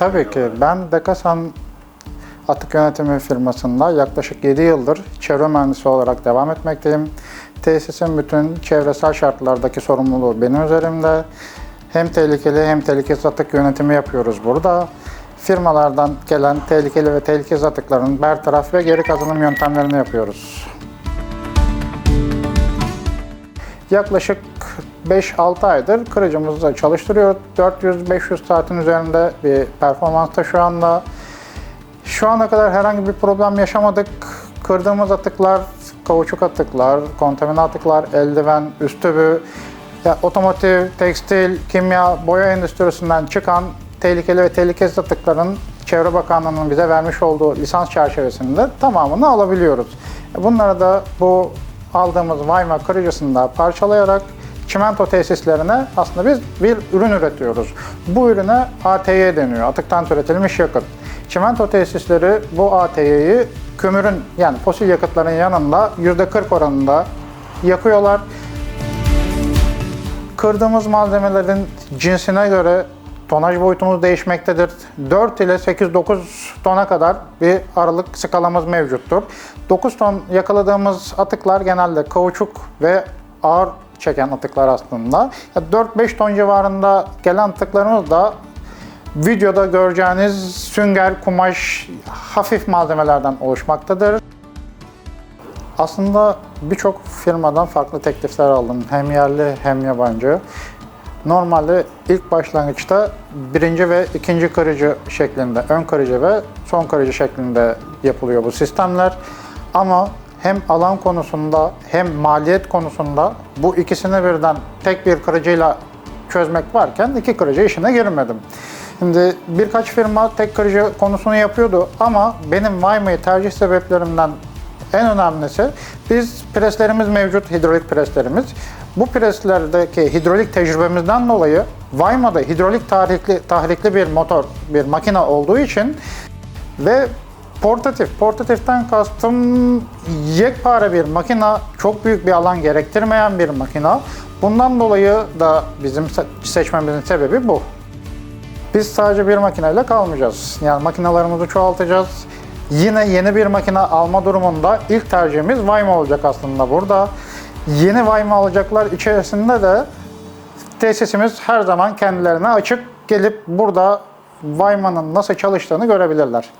Tabii ki. Ben Dekasan Atık Yönetimi firmasında yaklaşık 7 yıldır çevre mühendisi olarak devam etmekteyim. Tesisin bütün çevresel şartlardaki sorumluluğu benim üzerimde. Hem tehlikeli hem tehlikesiz atık yönetimi yapıyoruz burada. Firmalardan gelen tehlikeli ve tehlikesiz atıkların bertaraf ve geri kazanım yöntemlerini yapıyoruz. Yaklaşık 5-6 aydır kırıcımızı çalıştırıyor. 400-500 saatin üzerinde bir performansta şu anda. Şu ana kadar herhangi bir problem yaşamadık. Kırdığımız atıklar, kauçuk atıklar, kontamine atıklar, eldiven, üst tübü, ya otomotiv, tekstil, kimya, boya endüstrisinden çıkan tehlikeli ve tehlikesiz atıkların Çevre Bakanlığı'nın bize vermiş olduğu lisans çerçevesinde tamamını alabiliyoruz. Bunları da bu aldığımız Vayma kırıcısında parçalayarak çimento tesislerine aslında biz bir ürün üretiyoruz. Bu ürüne ATY deniyor, atıktan türetilmiş yakıt. Çimento tesisleri bu ATY'yi kömürün yani fosil yakıtların yanında %40 oranında yakıyorlar. Kırdığımız malzemelerin cinsine göre tonaj boyutumuz değişmektedir. 4 ile 8-9 tona kadar bir aralık skalamız mevcuttur. 9 ton yakaladığımız atıklar genelde kauçuk ve ağır çeken atıklar aslında. 4-5 ton civarında gelen atıklarımız da videoda göreceğiniz sünger, kumaş, hafif malzemelerden oluşmaktadır. Aslında birçok firmadan farklı teklifler aldım. Hem yerli hem yabancı. Normalde ilk başlangıçta birinci ve ikinci kırıcı şeklinde, ön kırıcı ve son kırıcı şeklinde yapılıyor bu sistemler. Ama hem alan konusunda hem maliyet konusunda bu ikisini birden tek bir kırıcıyla çözmek varken iki kırıcı işine girmedim. Şimdi birkaç firma tek kırıcı konusunu yapıyordu ama benim Vayma'yı tercih sebeplerimden en önemlisi biz preslerimiz mevcut, hidrolik preslerimiz. Bu preslerdeki hidrolik tecrübemizden dolayı Vayma'da hidrolik tahrikli, tahrikli bir motor, bir makine olduğu için ve portatif, portatiften kastım yekpare bir makina, çok büyük bir alan gerektirmeyen bir makina. Bundan dolayı da bizim se- seçmemizin sebebi bu. Biz sadece bir makineyle kalmayacağız. Yani makinalarımızı çoğaltacağız. Yine yeni bir makine alma durumunda ilk tercihimiz Vayma olacak aslında burada. Yeni Vayma alacaklar içerisinde de tesisimiz her zaman kendilerine açık gelip burada Vayma'nın nasıl çalıştığını görebilirler.